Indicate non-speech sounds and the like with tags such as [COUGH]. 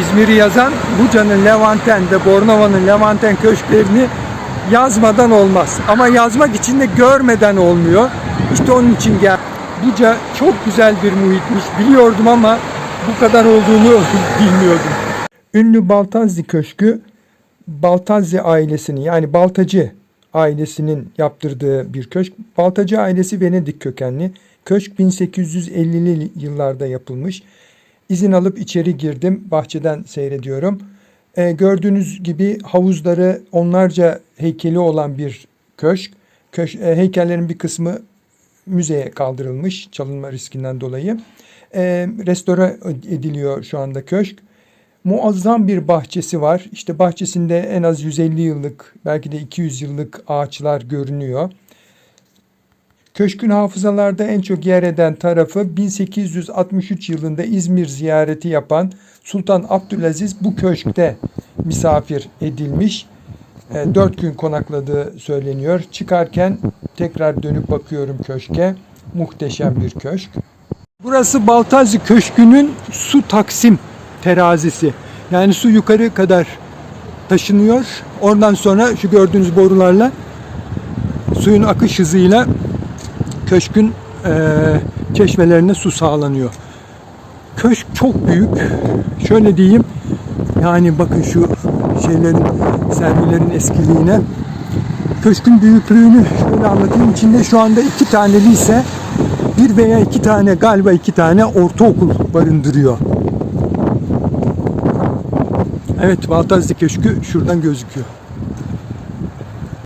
İzmir'i yazan Buca'nın Levanten ve Bornova'nın Levanten köşklerini yazmadan olmaz. Ama yazmak için de görmeden olmuyor. İşte onun için gel. Buca çok güzel bir muhitmiş. Biliyordum ama bu kadar olduğunu [LAUGHS] bilmiyordum. Ünlü Baltazzi Köşkü Baltazzi ailesinin yani Baltacı ailesinin yaptırdığı bir köşk. Baltacı ailesi Venedik kökenli. Köşk 1850'li yıllarda yapılmış. İzin alıp içeri girdim. Bahçeden seyrediyorum. Ee, gördüğünüz gibi havuzları onlarca heykeli olan bir köşk. Köş, e, heykellerin bir kısmı müzeye kaldırılmış çalınma riskinden dolayı. Ee, restore ediliyor şu anda köşk. Muazzam bir bahçesi var. İşte bahçesinde en az 150 yıllık belki de 200 yıllık ağaçlar görünüyor. Köşkün hafızalarda en çok yer eden tarafı 1863 yılında İzmir ziyareti yapan Sultan Abdülaziz bu köşkte misafir edilmiş. E, Dört gün konakladığı söyleniyor. Çıkarken tekrar dönüp bakıyorum köşke. Muhteşem bir köşk. Burası Baltazı Köşkü'nün su taksim terazisi. Yani su yukarı kadar taşınıyor. Oradan sonra şu gördüğünüz borularla suyun akış hızıyla köşkün eee çeşmelerine su sağlanıyor. Köşk çok büyük. Şöyle diyeyim. Yani bakın şu şeylerin, servilerin eskiliğine. Köşkün büyüklüğünü şöyle anlatayım. İçinde şu anda iki tane lise, bir veya iki tane galiba iki tane ortaokul barındırıyor. Evet Baltazlı Köşkü şuradan gözüküyor.